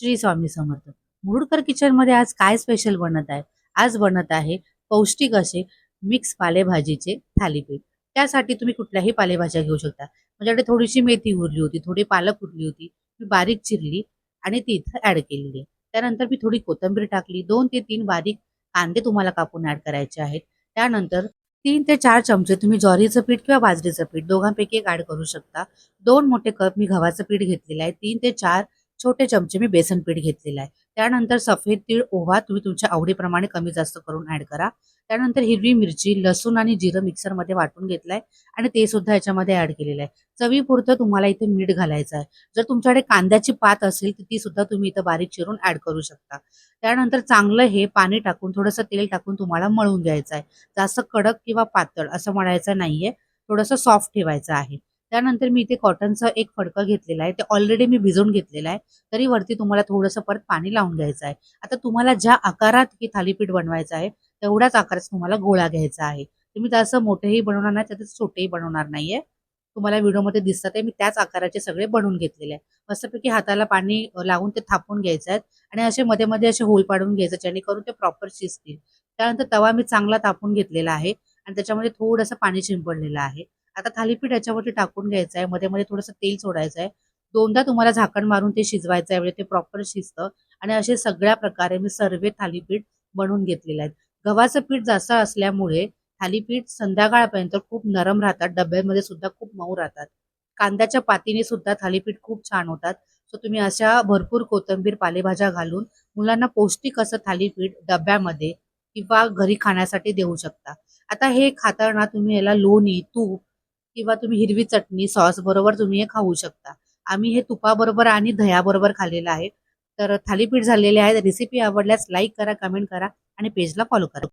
श्री स्वामी समर्थ. मुरुडकर किचनमध्ये आज काय स्पेशल बनत आहे? आज बनत आहे पौष्टिक असे मिक्स पालेभाजीचे थालीपीठ. त्यासाठी तुम्ही कुठल्याही पालेभाज्या घेऊ शकता. माझ्याकडे थोडीशी मेथी उरली होती थोडी पालक उरली होती मी बारीक चिरली आणि ती इथं ऍड केलेली आहे. त्यानंतर मी थोडी कोथिंबीर टाकली. दोन ते तीन बारीक कांदे तुम्हाला कापून ऍड करायचे आहेत. त्यानंतर तीन ते चार चमचे तुम्ही ज्वारीचं पीठ किंवा बाजरीचं पीठ दोघांपैकी एक ऍड करू शकता. दोन मोठे कप मी गव्हाचं पीठ घेतलेलं आहे. तीन ते चार छोटे चमचे मी बेसन पीठ घेतलेलं आहे. त्यानंतर सफेद तीळ ओवा तुम्ही तुमच्या आवडीप्रमाणे कमी जास्त करून ऍड करा. त्यानंतर हिरवी मिरची लसूण आणि जिरं मिक्सरमध्ये वाटून घेतलंय आणि ते सुद्धा याच्यामध्ये ऍड केलेलं आहे. चवीपुरतं तुम्हाला इथे मीठ घालायचं आहे. जर तुमच्याकडे कांद्याची पात असेल तर ती सुद्धा तुम्ही इथं बारीक चिरून ऍड करू शकता. त्यानंतर चांगलं हे पाणी टाकून थोडंसं तेल टाकून तुम्हाला मळून घ्यायचं आहे. जास्त कडक किंवा पातळ असं म्हणायचं नाहीये. थोडंसं सॉफ्ट ठेवायचं आहे. त्यानंतर मी इथे कॉटनचा एक फडकं घेतलेला आहे. ते ऑलरेडी मी भिजवून घेतलेलं आहे. तरी वरती तुम्हाला थोडंसं परत पाणी लावून घ्यायचं आहे. आता तुम्हाला ज्या आकारात हे थालीपीठ बनवायचं आहे तेवढ्याच आकारात तुम्हाला गोळा घ्यायचा आहे. तुम्ही तसं मोठेही बनवणार नाही त्याचं छोटेही बनवणार नाहीये. तुम्हाला व्हिडिओमध्ये दिसतात आहे मी त्याच आकाराचे सगळे बनवून घेतलेले आहे. मस्तपैकी हाताला पाणी लावून ते थापून घ्यायचं आहे आणि असे मध्ये मध्ये असे होल पाडून घ्यायचं जेणेकरून ते प्रॉपर शिजतील. त्यानंतर तवा मी चांगला तापून घेतलेला आहे आणि त्याच्यामध्ये थोडंसं पाणी शिंपडलेलं आहे. आता थालीपीठ याच्यावरती टाकून घ्यायचं आहे मध्ये मध्ये थोडंसं तेल सोडायचं आहे दोनदा तुम्हाला झाकण मारून ते शिजवायचं आहे म्हणजे ते प्रॉपर शिजतं. आणि असे सगळ्या प्रकारे मी सर्व थालीपीठ बनवून घेतलेले आहेत गव्हाचं पीठ जास्त असल्यामुळे थालीपीठ संध्याकाळपर्यंत खूप नरम राहतात. डब्यामध्ये सुद्धा खूप मऊ राहतात. कांद्याच्या पातीने सुद्धा थालीपीठ खूप छान होतात. सो तुम्ही अशा भरपूर कोथिंबीर पालेभाज्या घालून मुलांना पौष्टिक असं थालीपीठ डब्यामध्ये किंवा घरी खाण्यासाठी देऊ शकता. आता हे खाताना तुम्ही याला लोणी तूप किंवा तुम्ही हिरवी चटणी सॉस बरोबर तुम्ही हे खाऊ शकता. आम्ही हे तुपाबरोबर आणि दह्याबरोबर खाल्लेलं आहे. तर थालीपीठ झालेले आहे रेसिपी आवडल्यास लाईक करा कमेंट करा आणि पेजला फॉलो करा.